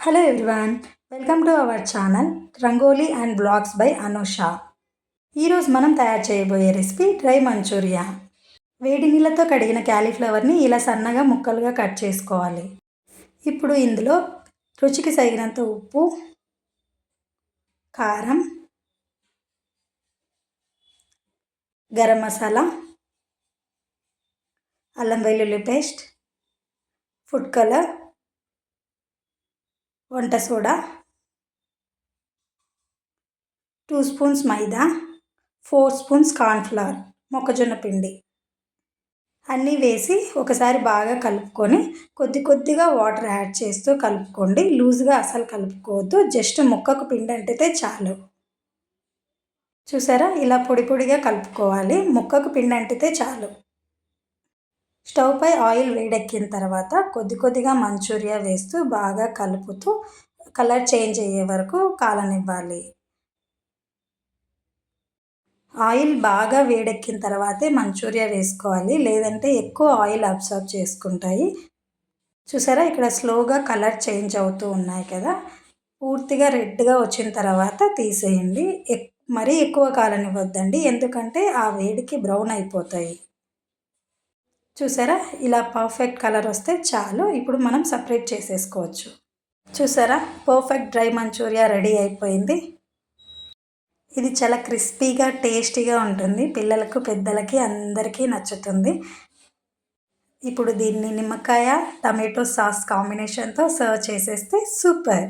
Hello everyone welcome to our channel rangoli and blogs by Anusha ఈరోజు మనం తయారు చేయబోయే రెసిపీ డ్రై మంచూరియా. వేడి నీళ్ళతో కడిగిన క్యాలీఫ్లవర్ని ఇలా సన్నగా ముక్కలుగా కట్ చేసుకోవాలి. ఇప్పుడు ఇందులో రుచికి సగినంత ఉప్పు కారం గరం మసాలా అల్లం వెల్లుల్లి పేస్ట్ ఫుడ్ కలర్ వంట soda two spoons maida four spoons cornflour మొక్కజొన్న పిండి. అన్నీ వేసి ఒకసారి బాగా కలుపుకొని కొద్ది కొద్దిగా వాటర్ యాడ్ చేస్తూ కలుపుకోండి. లూజ్గా అసలు కలుపుకోవద్దు. జస్ట్ ముక్కకు పిండి అంటితే చాలు. చూసారా? ఇలా పొడి పొడిగా కలుపుకోవాలి. ముక్కకు పిండి అంటితే చాలు. స్టవ్ పై ఆయిల్ వేడెక్కిన తర్వాత కొద్ది కొద్దిగా మంచూరియా వేస్తూ బాగా కలుపుతూ కలర్ చేంజ్ అయ్యే వరకు కాలనివ్వాలి. ఆయిల్ బాగా వేడెక్కిన తర్వాతే మంచూరియా వేసుకోవాలి. లేదంటే ఎక్కువ ఆయిల్ అబ్జర్వ్ చేసుకుంటాయి. చూసారా? ఇక్కడ స్లోగా కలర్ చేంజ్ అవుతూ ఉన్నాయి కదా? పూర్తిగా రెడ్గా వచ్చిన తర్వాత తీసేయండి. మరీ ఎక్కువ కాలనివ్వద్దండి. ఎందుకంటే ఆ వేడికి బ్రౌన్ అయిపోతాయి. చూసారా? ఇలా పర్ఫెక్ట్ కలర్ వస్తే చాలు. ఇప్పుడు మనం సపరేట్ చేసేసుకోవచ్చు. చూసారా? పర్ఫెక్ట్ డ్రై మంచూరియా రెడీ అయిపోయింది. ఇది చాలా క్రిస్పీగా టేస్టీగా ఉంటుంది. పిల్లలకు పెద్దలకి అందరికీ నచ్చుతుంది. ఇప్పుడు దీన్ని నిమ్మకాయ టమాటో సాస్ కాంబినేషన్తో సర్వ్ చేసేస్తే సూపర్.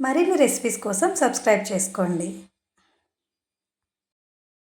మరిన్ని రెసిపీస్ కోసం సబ్స్క్రైబ్ చేసుకోండి.